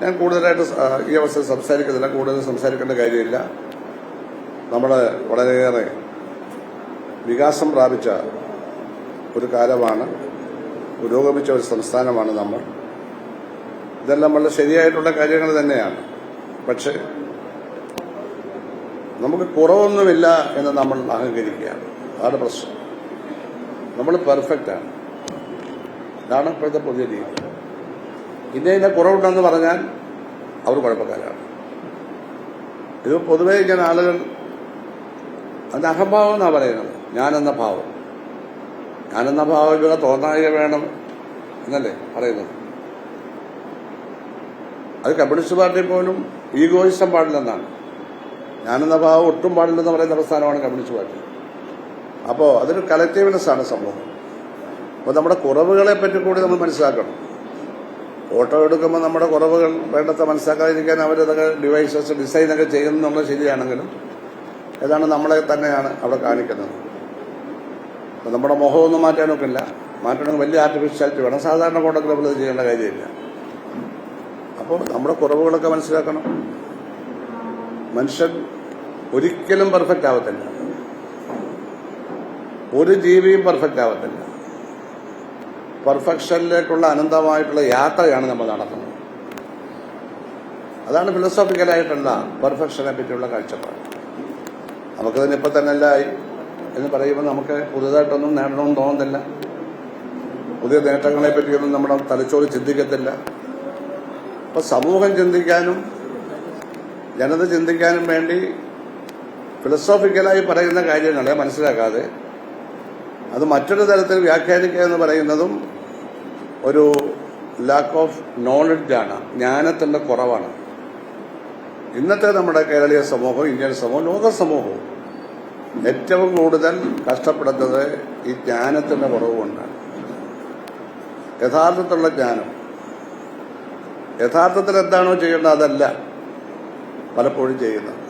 ഞാൻ കൂടുതലായിട്ട് ഈ അവസരം സംസാരിക്കുന്നില്ല. കൂടുതൽ സംസാരിക്കേണ്ട കാര്യമില്ല. നമ്മൾ വളരെയേറെ വികാസം പ്രാപിച്ച ഒരു കാലമാണ്. പുരോഗമിച്ച ഒരു സംസ്ഥാനമാണ് നമ്മൾ. ഇതെല്ലാം വളരെ ശരിയായിട്ടുള്ള കാര്യങ്ങൾ തന്നെയാണ്. പക്ഷേ നമുക്ക് കുറവൊന്നുമില്ല എന്ന് നമ്മൾ അഹങ്കരിക്കുകയാണ്. അതാണ് പ്രശ്നം. നമ്മൾ പെർഫെക്റ്റാണ്. ഇതാണ് ഇപ്പോഴത്തെ പുതിയ രീതി. ഇന്ന കുറവുണ്ടെന്ന് പറഞ്ഞാൽ അവർ കുഴപ്പക്കാരാണ്. ഇത് പൊതുവെ ഇങ്ങനെ ആളുകൾ അത് അഹംഭാവം എന്നാണ് പറയുന്നത്? ഞാനെന്ന ഭാവം. ഞാനെന്ന ഭാവം ഇവിടെ തോന്നായിക വേണം എന്നല്ലേ പറയുന്നത്? അത് കമ്മ്യൂണിസ്റ്റ് പാർട്ടി പോലും ഈഗോയിസം പാടില്ലെന്നാണ്. ഞാനെന്ന ഭാവം ഒട്ടും പാടില്ലെന്ന് പറയുന്ന പ്രസ്ഥാനമാണ് കമ്മ്യൂണിസ്റ്റ് പാർട്ടി. അപ്പോൾ അതൊരു കളക്റ്റീവ്നെസ് ആണ് സംഭവം. അപ്പോൾ നമ്മുടെ കുറവുകളെ പറ്റി കൂടി നമ്മൾ മനസ്സിലാക്കണം. ഓട്ടോ എടുക്കുമ്പോൾ നമ്മുടെ കുറവുകൾ വേണ്ടത്ര മനസ്സിലാക്കാതിരിക്കാൻ അവരതൊക്കെ ഡിവൈസസ് ഡിസൈനൊക്കെ ചെയ്യുന്നുള്ളത് ശരിയാണെങ്കിലും ഏതാണ് നമ്മളെ തന്നെയാണ് അവിടെ കാണിക്കുന്നത്. അപ്പം നമ്മുടെ മുഖമൊന്നും മാറ്റാനൊക്കില്ല. മാറ്റണമെങ്കിൽ വലിയ ആർട്ടിഫിഷ്യാലിറ്റി വേണം. സാധാരണ ഫോട്ടോഗ്രാഫിൽ അത് ചെയ്യേണ്ട കാര്യമില്ല. അപ്പോൾ നമ്മുടെ കുറവുകളൊക്കെ മനസ്സിലാക്കണം. മനുഷ്യൻ ഒരിക്കലും പെർഫെക്റ്റ് ആവത്തില്ല. ഒരു ജീവിയും പെർഫെക്റ്റ് ആവത്തില്ല. പെർഫെക്ഷനിലേക്കുള്ള അനന്തമായിട്ടുള്ള യാത്രയാണ് നമ്മൾ നടത്തുന്നത്. അതാണ് ഫിലോസോഫിക്കലായിട്ടുള്ള പെർഫെക്ഷനെ പറ്റിയുള്ള കാഴ്ചപ്പാട്. നമുക്ക് ഇപ്പം തന്നെ അല്ലായി. എന്ന് പറയുമ്പോൾ നമുക്ക് പുതുതായിട്ടൊന്നും നേടണമെന്ന് തോന്നുന്നില്ല. പുതിയ നേട്ടങ്ങളെ പറ്റിയൊന്നും നമ്മുടെ തലച്ചോറ് ചിന്തിക്കത്തില്ല. അപ്പൊ സമൂഹം ചിന്തിക്കാനും ജനത ചിന്തിക്കാനും വേണ്ടി ഫിലോസോഫിക്കലായി പറയുന്ന കാര്യങ്ങളെ മനസ്സിലാക്കാതെ അത് മറ്റൊരു തരത്തിൽ വ്യാഖ്യാനിക്കുക എന്ന് പറയുന്നതും ഒരു ലാക്ക് ഓഫ് നോളജാണ് ജ്ഞാനത്തിന്റെ കുറവാണ്. ഇന്നത്തെ നമ്മുടെ കേരളീയ സമൂഹവും ഇന്ത്യൻ സമൂഹവും ലോക സമൂഹവും ഏറ്റവും കൂടുതൽ കഷ്ടപ്പെടുന്നത് ഈ ജ്ഞാനത്തിന്റെ കുറവുകൊണ്ടാണ് യഥാർത്ഥത്തിലുള്ള ജ്ഞാനം. യഥാർത്ഥത്തിൽ എന്താണോ ചെയ്യേണ്ടത് അതല്ല പലപ്പോഴും ചെയ്യുന്നത്.